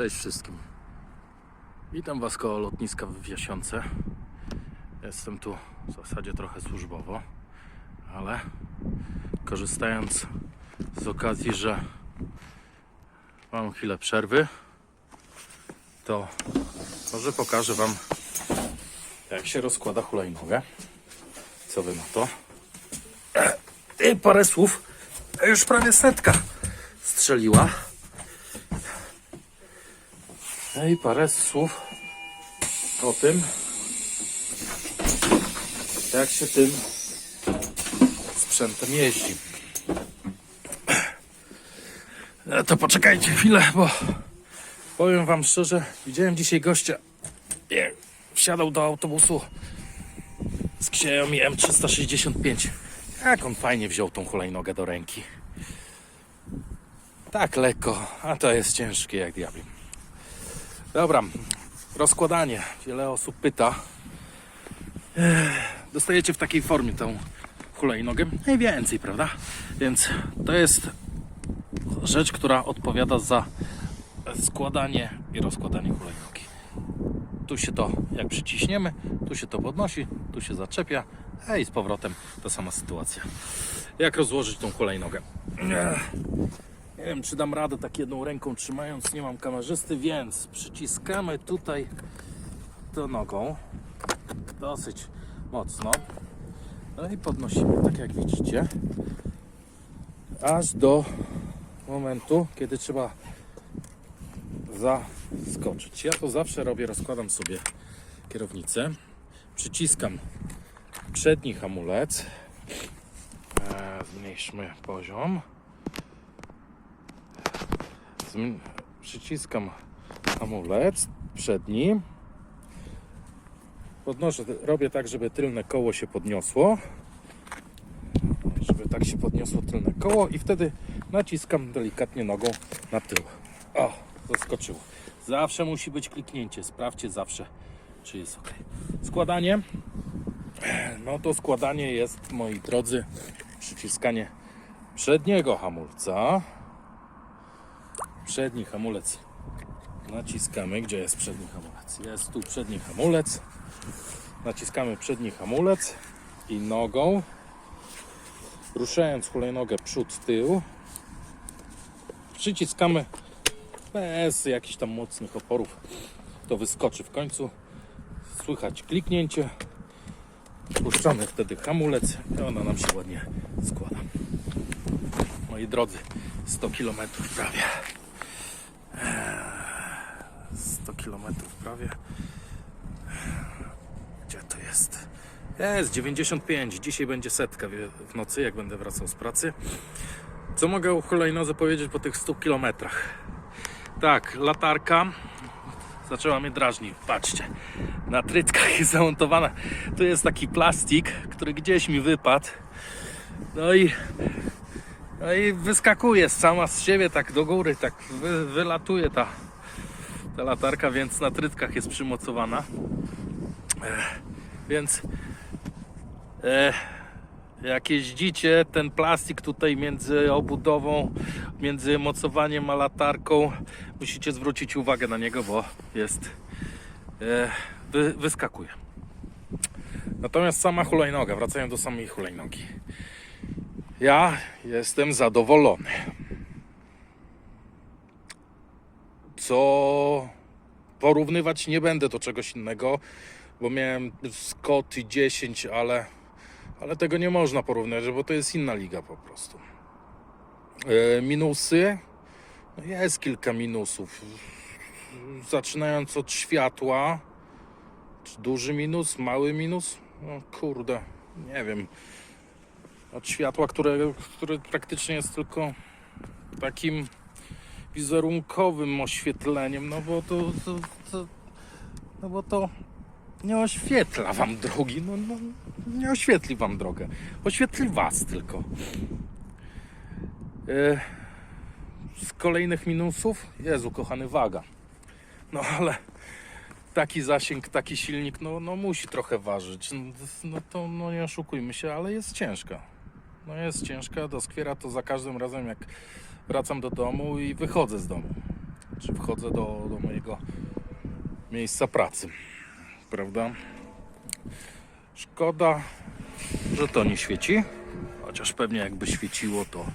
Cześć wszystkim. Witam Was koło lotniska w Jasionce. Jestem tu w zasadzie trochę służbowo, ale korzystając z okazji, że mam chwilę przerwy, to może pokażę Wam, jak się rozkłada hulajnogę. Co Wy na to? I parę słów. Już prawie setka strzeliła. No i parę słów o tym, jak się tym sprzętem jeździ. E, To poczekajcie chwilę, bo powiem wam szczerze, widziałem dzisiaj gościa, jak wsiadał do autobusu z Xiaomi M365. Jak on fajnie wziął tą hulajnogę do ręki. Tak lekko, a to jest ciężkie jak diabli. Dobra, rozkładanie. Wiele osób pyta. Dostajecie w takiej formie tą hulajnogę? Mniej więcej, prawda? Więc to jest rzecz, która odpowiada za składanie i rozkładanie hulajnogi. Tu się to, jak przyciśniemy, tu się to podnosi, tu się zaczepia, a i z powrotem ta sama sytuacja. Jak rozłożyć tą hulajnogę? Nie wiem, czy dam radę tak jedną ręką trzymając, nie mam kamerzysty, więc przyciskamy tutaj to nogą dosyć mocno. No i podnosimy, tak jak widzicie, aż do momentu, kiedy trzeba zaskoczyć. Ja to zawsze robię, rozkładam sobie kierownicę, przyciskam przedni hamulec, e, zmniejszmy poziom. Przyciskam hamulec przedni. Podnoszę, robię tak, żeby tylne koło się podniosło. Żeby tak się podniosło tylne koło i wtedy naciskam delikatnie nogą na tył. O, zaskoczyło. Zawsze musi być kliknięcie. Sprawdźcie zawsze, czy jest ok. Składanie. No to składanie jest, moi drodzy, przyciskanie przedniego hamulca przedni hamulec naciskamy. Gdzie jest przedni hamulec? Jest tu przedni hamulec. Naciskamy przedni hamulec i nogą, ruszając hulajnogę przód, tył, przyciskamy bez jakichś tam mocnych oporów. To wyskoczy w końcu. Słychać kliknięcie. Puszczamy wtedy hamulec i ona nam się ładnie składa. Moi drodzy, 100 km prawie. 100 km prawie. Gdzie to jest? Jest 95. Dzisiaj będzie setka w nocy, jak będę wracał z pracy. Co mogę o hulajnodze powiedzieć po tych 100 km? Tak, latarka zaczęła mnie drażnić. Patrzcie, na trytkach jest zamontowana. Tu jest taki plastik, który gdzieś mi wypadł. No i no i wyskakuje sama z siebie tak do góry, tak wy, wylatuje ta, ta latarka, więc na trytkach jest przymocowana. Ech, więc e, jak jeździcie, ten plastik tutaj między obudową, między mocowaniem a latarką, musicie zwrócić uwagę na niego, bo jest e, wy, wyskakuje. Natomiast sama hulajnoga, wracając do samej hulajnogi. Ja jestem zadowolony. Co porównywać nie będę do czegoś innego, bo miałem Scotty 10, ale, ale tego nie można porównać, bo to jest inna liga po prostu. E, minusy? No jest kilka minusów. Zaczynając od światła. Czy duży minus, mały minus? No kurde, nie wiem od światła, które, które praktycznie jest tylko takim wizerunkowym oświetleniem, no bo to, to, to no bo to nie oświetla wam drogi, no, no nie oświetli wam drogę, oświetli was tylko. E, z kolejnych minusów, Jezu kochany, waga. No ale taki zasięg, taki silnik, no, no musi trochę ważyć. No, no to no nie oszukujmy się, ale jest ciężka. No jest ciężka, doskwiera to za każdym razem jak wracam do domu i wychodzę z domu. czy wchodzę do, do mojego miejsca pracy. Prawda? Szkoda, że to nie świeci. Chociaż pewnie jakby świeciło, to,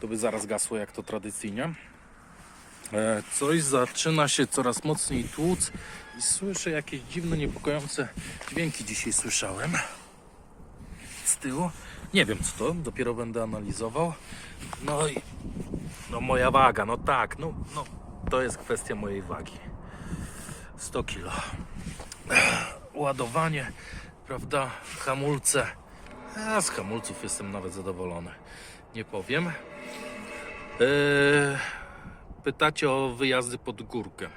to by zaraz gasło jak to tradycyjnie. E, Coś zaczyna się coraz mocniej tłuc i słyszę jakieś dziwne, niepokojące dźwięki dzisiaj słyszałem z tyłu. Nie wiem co to, dopiero będę analizował. No i no moja waga, no tak, no, no to jest kwestia mojej wagi. 100 kilo. Ładowanie, prawda, hamulce. A z hamulców jestem nawet zadowolony. Nie powiem. Eee, pytacie o wyjazdy pod górkę.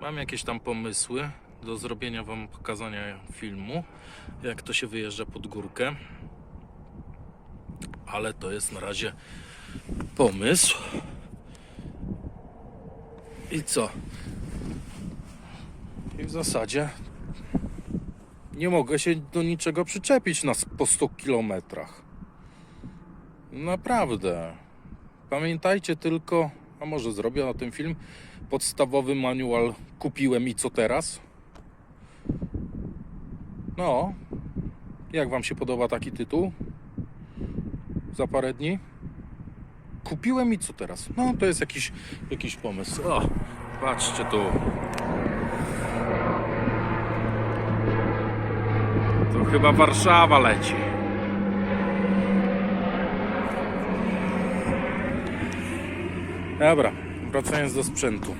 Mam jakieś tam pomysły do zrobienia Wam pokazania filmu, jak to się wyjeżdża pod górkę. Ale to jest na razie pomysł. I co? I w zasadzie nie mogę się do niczego przyczepić na, po 100 kilometrach. Naprawdę. Pamiętajcie tylko, a może zrobię na tym film, podstawowy manual kupiłem i co teraz? No, jak Wam się podoba taki tytuł? Za parę dni? Kupiłem i co teraz? No, to jest jakiś, jakiś pomysł. O, patrzcie tu. To chyba Warszawa leci. Dobra, wracając do sprzętu.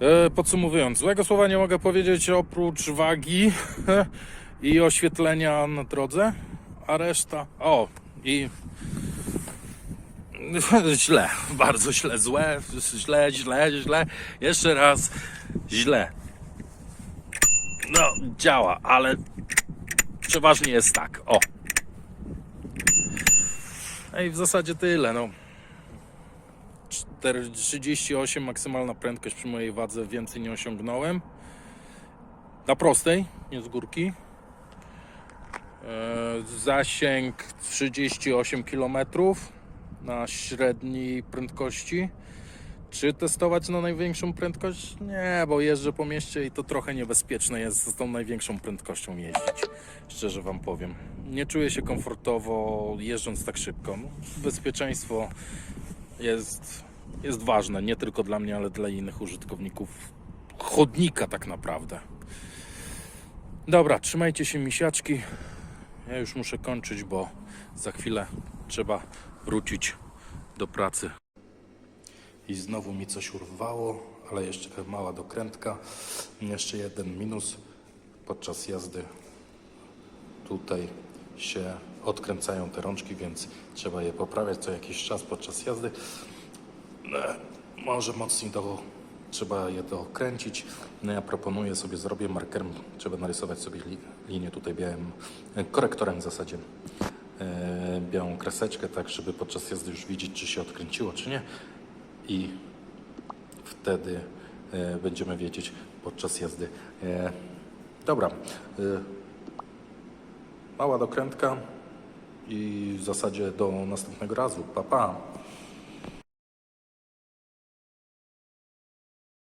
E, Podsumowując, złego słowa nie mogę powiedzieć oprócz wagi i oświetlenia na drodze, a reszta. O, i. Źle, bardzo źle, złe, źle, źle, źle. Jeszcze raz, źle. No, działa, ale przeważnie jest tak. O. I w zasadzie tyle. No. 4 38 maksymalna prędkość przy mojej wadze, więcej nie osiągnąłem. Na prostej, nie z górki. E, Zasięg 38 km na średniej prędkości. Czy testować na największą prędkość? Nie, bo jeżdżę po mieście i to trochę niebezpieczne jest z tą największą prędkością jeździć. Szczerze Wam powiem. Nie czuję się komfortowo jeżdżąc tak szybko. Bezpieczeństwo jest, jest ważne, nie tylko dla mnie, ale dla innych użytkowników chodnika tak naprawdę. Dobra, trzymajcie się misiaczki. Ja już muszę kończyć, bo za chwilę trzeba wrócić do pracy. I znowu mi coś urwało, ale jeszcze mała dokrętka. Jeszcze jeden minus podczas jazdy. Tutaj się odkręcają te rączki, więc trzeba je poprawiać co jakiś czas podczas jazdy. E, Może mocniej do, trzeba je dokręcić. No ja proponuję sobie, zrobię markerem, trzeba narysować sobie li, linię tutaj białym, e, korektorem w zasadzie. E, białą kreseczkę, tak żeby podczas jazdy już widzieć, czy się odkręciło, czy nie. I wtedy e, będziemy wiedzieć podczas jazdy. E, dobra. E, mała dokrętka i w zasadzie do następnego razu. Pa, pa.